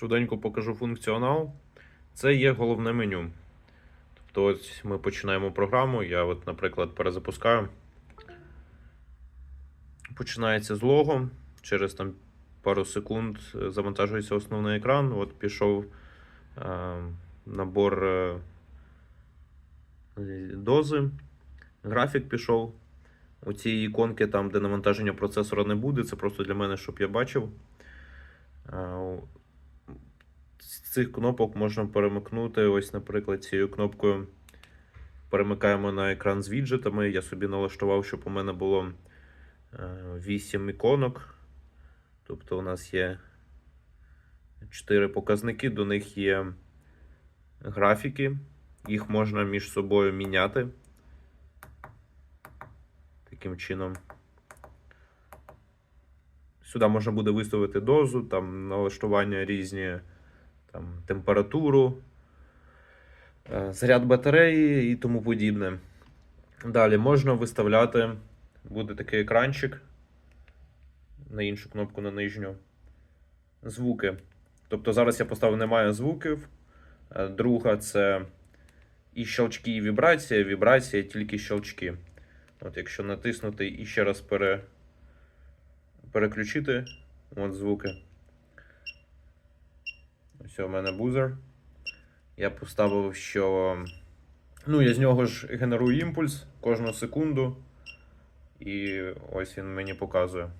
Швиденько покажу функціонал. Це є головне меню. Тобто, ось ми починаємо програму. Я, от, наприклад, перезапускаю. Починається з лого. Через там пару секунд е, завантажується основний екран. От пішов е, набор е, дози, графік пішов. У цій іконки, там, де навантаження процесора не буде, це просто для мене, щоб я бачив. Е, у- З цих кнопок можна перемикнути. Ось, наприклад, цією кнопкою перемикаємо на екран з віджитами. Я собі налаштував, щоб у мене було 8 іконок. Тобто у нас є 4 показники, до них є графіки. Їх можна між собою міняти. Таким чином. Сюди можна буде виставити дозу, там налаштування різні, там, температуру, е, заряд батареї і тому подібне. Далі можна виставляти, буде такий екранчик на іншу кнопку на нижню. Звуки. Тобто зараз я поставив немає звуків. Е, Друга це і щелчки, і вібрація. Вібрація тільки щелчки. От якщо натиснути і ще раз пере... переключити от звуки. Ось у мене бузер. Я поставив, що. Ну, я з нього ж генерую імпульс кожну секунду. І ось він мені показує.